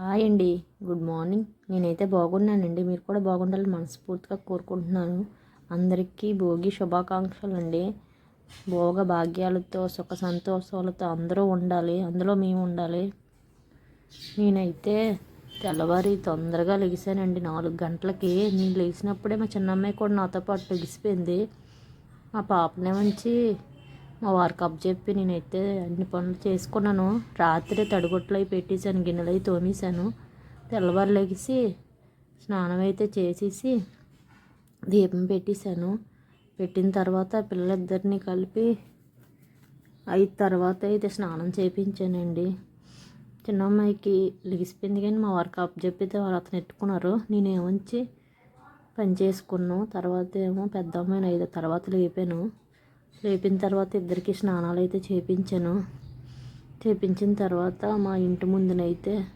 Hi అండి. Good morning. నేనైతే బాగున్నానండి. మీరు కూడా బాగుండాలని మనస్ఫూర్తిగా కోరుకుంటున్నాను. అందరికీ భోగి శుభాకాంక్షలు అండి భోగ భాగ్యాలతో సుఖ సంతోషాలతో అందరూ ఉండాలి. అందులో మేము ఉండాలి. నేనైతే తెల్లవారి తొందరగా లెగిసానండి నాలుగు గంటలకి. నేను లేచినప్పుడే మా చిన్నమ్మాయి కూడా నాతో పాటు లెగిసిపోయింది. మా పాపనే మంచి మా వారికి అప్ చెప్పి నేనైతే అన్ని పనులు చేసుకున్నాను. రాత్రి తడిగొట్లు అవి పెట్టేశాను గిన్నెలు అవి తోమేశాను. తెల్లవారు లెగిసి స్నానం అయితే చేసేసి దీపం పెట్టేశాను. పెట్టిన తర్వాత పిల్లలిద్దరిని కలిపి అయిన తర్వాత అయితే స్నానం చేయించానండి చిన్న అమ్మాయికి లెగిసిపోయింది కానీ మా వారికి అప్ చెప్పితే వాళ్ళు అతను ఎట్టుకున్నారు నేనేమొచ్చి పని చేసుకున్నాను. తర్వాత ఏమో పెద్ద అమ్మాయిని ఐదో తర్వాత లేపాను. లేపిన తర్వాత ఇద్దరికి స్నానాలు అయితే చేపించాను. చేపించిన తర్వాత మా ఇంటి ముందునైతే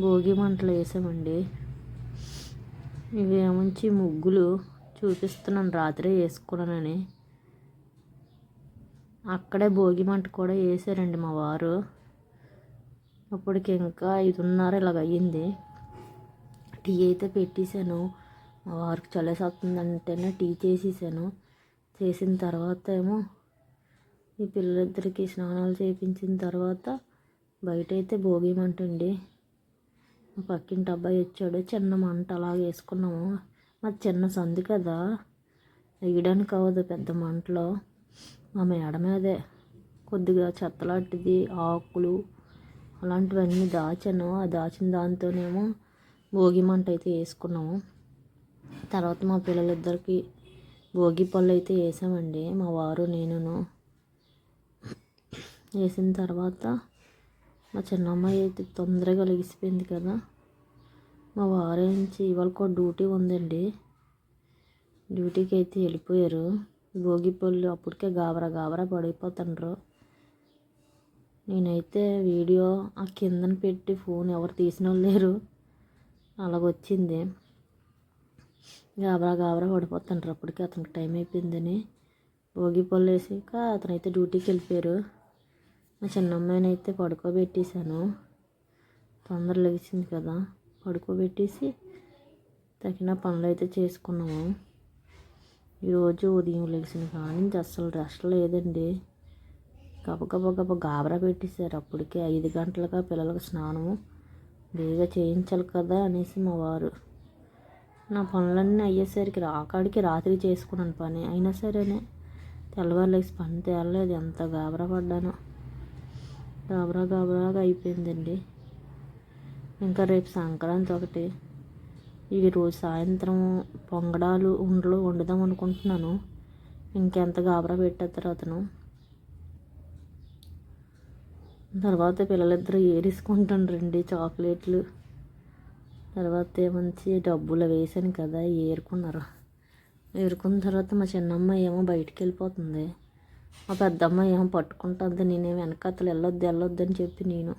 భోగి మంటలు వేసామండి. ఇవేముంచి ముగ్గులు చూపిస్తున్నాను. రాత్రి వేసుకున్నానని. అక్కడే భోగి మంట కూడా వేసారండి మా వారు. అప్పటికి ఇంకా ఐదున్నర ఇలాగ అయ్యింది టీ అయితే పెట్టేశాను. మా వారికి చలేసేస్తుందంటేనే టీ చేసేసాను. చేసిన తర్వాత ఏమో ఈ పిల్లలిద్దరికి స్నానాలు చేయించిన తర్వాత బయట అయితే భోగి మంట అండి మా పక్కింటి అబ్బాయి వచ్చాడు. చిన్న మంట అలాగే వేసుకున్నాము. మాది చిన్న సందు కదా. వేయడానికి అవ్వదు పెద్ద మంటలో. మా మేడ మీదే కొద్దిగా చెత్తలాంటిది ఆకులు అలాంటివన్నీ దాచాను. ఆ దాచిన దాంతోనేమో భోగి మంట అయితే వేసుకున్నాము. తర్వాత మా పిల్లలిద్దరికి భోగి పళ్ళు అయితే వేసామండి మా వారు నేనును. వేసిన తర్వాత మా చిన్నమ్మాయి అయితే తొందరగా లెగిసిపోయింది కదా. మా వారు నుంచి ఇవాళ కూడా డ్యూటీ ఉందండి. డ్యూటీకి అయితే వెళ్ళిపోయారు. భోగి పళ్ళు అప్పటికే గాబరా గాబరా పడిపోతుండ్రు. నేనైతే వీడియో ఆ కిందన పెట్టి ఫోన్ ఎవరు తీసిన లేరు. అలాగొచ్చింది. గాబరా గాబరా పడిపోతుంటారు అప్పటికి అతనికి టైం అయిపోయిందని భోగి పళ్ళు వేసాక అతనైతే డ్యూటీకి వెళ్ళిపోయారు. మా చిన్న అమ్మాయిని అయితే పడుకోబెట్టేశాను. తొందర లెగిసింది కదా పడుకోబెట్టేసి తగిన పనులు అయితే చేసుకున్నాము ఈరోజు ఉదయం లెగిసిన కానీ అస్సలు రెస్ట్ లేదండి. గబగబ గబ గాబరా పెట్టేశారు. అప్పటికే ఐదు గంటలుగా పిల్లలకు స్నానము బేగా చేయించాలి కదా అనేసి మా వారు. నా పనులన్నీ అయ్యేసరికి రాకాడికి రాత్రి చేసుకున్నాను పని. అయినా సరేనే. తెల్లవారులేసి పని తేలలేదు. ఎంత గాబరా పడ్డానో. గాబరా గాబరాగా అయిపోయిందండి. ఇంకా రేపు సంక్రాంతి ఒకటి. ఈరోజు సాయంత్రం పొంగడాలు ఉండలు వండుదాం అనుకుంటున్నాను. ఇంకెంత గాబరా పెట్టేస్తారు అతను. తర్వాత పిల్లలిద్దరూ ఏరేసుకుంటుండ్రండి చాక్లెట్లు. తర్వాత మంచి డబ్బులు వేసాను కదా ఏరుకున్నారు. ఏరుకున్న తర్వాత మా చిన్నమ్మ ఏమో బయటికి వెళ్ళిపోతుంది. మా పెద్దమ్మ ఏమో పట్టుకుంటుంది నేనేమో వెనకత్తలు వెళ్ళొద్దు వెళ్ళొద్దు అని చెప్పి నేను.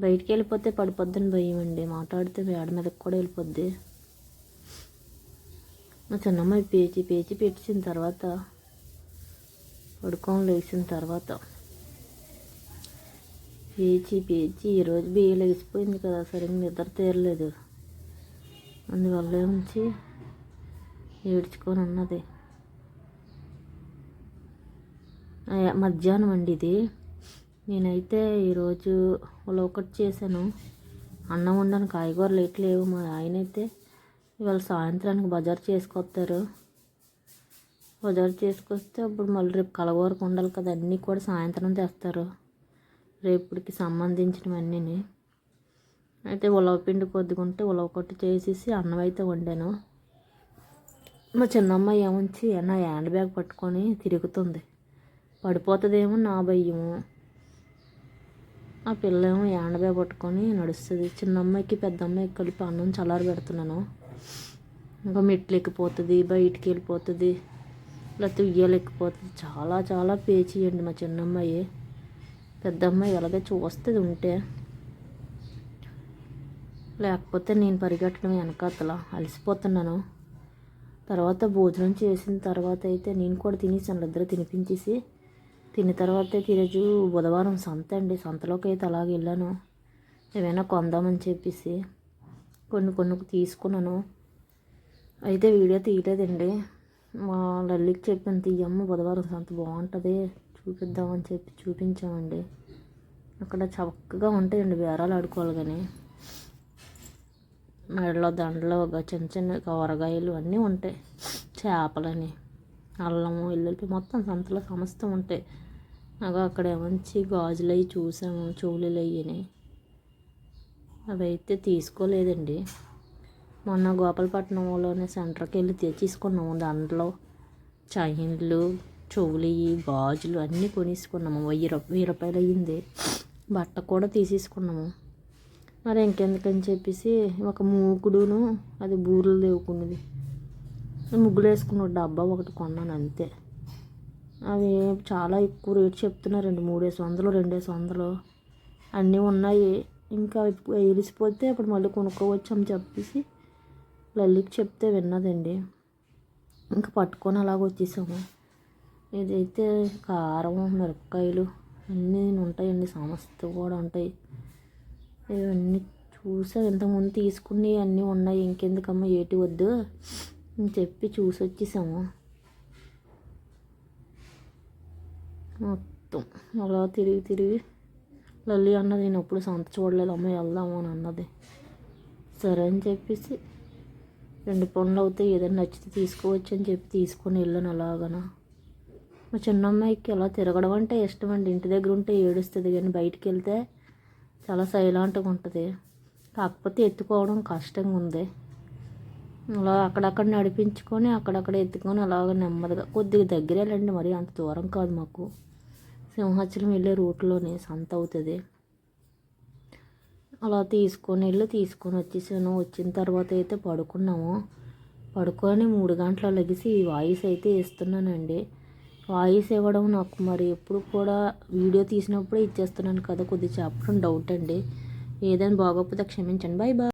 బయటికి వెళ్ళిపోతే పడిపోద్దని భయం అండి. మాట్లాడితే వేడ మీదకి కూడా వెళ్ళిపోద్ది. మా చిన్నమ్మ పేచి పేచి పెట్టిన తర్వాత పడుకోని లేచిన తర్వాత పేచి పేచి ఈరోజు బియ్య లేచిపోయింది కదా సరిగ్గా నిద్ర తీరలేదు. అందువల్ల ఉంచి ఏడ్చుకొని ఉన్నది మధ్యాహ్నం అండి ఇది. నేనైతే ఈరోజు ఒకటి చేశాను. అన్నం వండాను కాయగూరలు ఎట్లేవు మా ఆయన అయితే ఇవాళ సాయంత్రానికి బజార్ చేసుకొస్తారు. బజార్ చేసుకొస్తే అప్పుడు మళ్ళీ రేపు కలగూరకు ఉండాలి కదా అన్నీ కూడా సాయంత్రం తెస్తారు రేపుడికి సంబంధించినవన్నీ అయితే ఉలవ పిండి కొద్దిగా ఉంటే ఉలవ కొట్టి చేసేసి అన్నం అయితే వండాను. మా చిన్నమ్మాయి ఏముంచి నా హ్యాండ్ బ్యాగ్ పట్టుకొని తిరుగుతుంది. పడిపోతుందేమో నా భయ్యము ఆ పిల్ల ఏమో హ్యాండ్ బ్యాగ్ పట్టుకొని నడుస్తుంది. చిన్న అమ్మాయికి పెద్ద అమ్మాయికి కలిపి అన్నం చల్లారి పెడుతున్నాను. ఇంకా మెట్లు ఎక్కిపోతుంది బయటికి వెళ్ళిపోతుంది లేకపోతే ఉయ్యాలు ఎక్కిపోతుంది. చాలా చాలా పేచియండి మా చిన్నమ్మాయి. పెద్ద అమ్మాయి ఎలాగే చూస్తుంది ఉంటే. లేకపోతే నేను పరిగెట్టడం వెనకాతల అలసిపోతున్నాను. తర్వాత భోజనం చేసిన తర్వాత అయితే నేను కూడా తినేసాను ఇద్దరు తినిపించేసి తిన్న తర్వాత ఈరోజు బుధవారం సంత అండి. సంతలోకి అయితే అలాగే వెళ్ళాను. ఏమైనా కొందామని చెప్పేసి కొన్ని కొన్ని తీసుకున్నాను. అయితే వీడియో తీయలేదండి. మా లల్లికి చెప్పాను తీయమ్మ బుధవారం సంత బాగుంటుంది చూపిద్దామని చెప్పి చూపించామండి. అక్కడ చక్కగా ఉంటాయండి బేరాలు ఆడుకోవాలి కానీ. మెడలో దండలు ఒక చిన్న చిన్న కూరగాయలు అన్నీ ఉంటాయి. చేపలని అల్లము వెల్లుల్లి మొత్తం సంతలో సమస్తం ఉంటాయి. నాకు అక్కడ మంచి గాజులు అవి చూసాము చెవులు అయ్యని. అవి అయితే తీసుకోలేదండి. మొన్న గోపాలపట్నంలోనే సెంటర్కి వెళ్ళి తెచ్చేసుకున్నాము. దాంట్లో చైన్లు చెవులు గాజులు అన్నీ కొనేసుకున్నాము. వెయ్యి రూ వెయ్యి రూపాయలు అయ్యింది. బట్ట కూడా తీసేసుకున్నాము. మరి ఇంకెందుకని చెప్పేసి ఒక మూకుడును అది బూరెలు దేవుకున్నది ముగ్గులు వేసుకున్న డబ్బా ఒకటి కొన్నాను అంతే. అవి చాలా ఎక్కువ రేట్ చెప్తున్నారండి మూడేసి వందలు రెండేసి వందలు. అన్నీ ఉన్నాయి. ఇంకా వెలిసిపోతే అప్పుడు మళ్ళీ కొనుక్కోవచ్చు అని చెప్పేసి లల్లికి చెప్తే విన్నదండి. ఇంకా పట్టుకొని అలాగ వచ్చేసాము. ఇదైతే కారం మిరపకాయలు అన్నీ ఉంటాయండి సమస్త కూడా ఉంటాయి. ఇవన్నీ చూసా ఇంతకుముందు తీసుకుని అన్నీ ఉన్నాయి. ఇంకెందుకమ్మా ఏటి వద్దు? అని చెప్పి చూసి వచ్చేసాము మొత్తం అలా తిరిగి తిరిగి లల్లి అన్నది నేను ఎప్పుడు సంత చూడలేదు. అమ్మ వెళ్దాము అని అన్నది. సరే అని చెప్పేసి రెండు పనులు అవుతాయి. ఏదైనా నచ్చితే తీసుకోవచ్చు అని చెప్పి తీసుకొని వెళ్ళాను అలాగనా. మా చిన్న అమ్మాయికి అలా తిరగడం అంటే ఇష్టం అండి. ఇంటి దగ్గర ఉంటే ఏడుస్తుంది కానీ బయటికి వెళ్తే చాలా సైలాంట్గా ఉంటుంది. కాకపోతే ఎత్తుకోవడం కష్టంగా ఉంది. అలా అక్కడక్కడ నడిపించుకొని అక్కడక్కడ ఎత్తుకొని అలాగ నెమ్మదిగా కొద్దిగా దగ్గరేలండి మరి అంత దూరం కాదు మాకు. సింహాచలం వెళ్ళే రూట్లోనే సంత అవుతుంది. అలా తీసుకొని వెళ్ళి తీసుకొని వచ్చేసాను. వచ్చిన తర్వాత అయితే పడుకున్నాము. పడుకొని మూడు గంటల లెగిసి వాయిస్ అయితే ఇస్తున్నానండి వాయిస్ ఇవ్వడం నాకు మరి ఎప్పుడు కూడా వీడియో తీసినప్పుడే ఇచ్చేస్తున్నాను కదా కొద్దిగా చెప్పడం డౌట్ అండి. ఏదైనా బాగోకపోతే క్షమించండి. Bye bye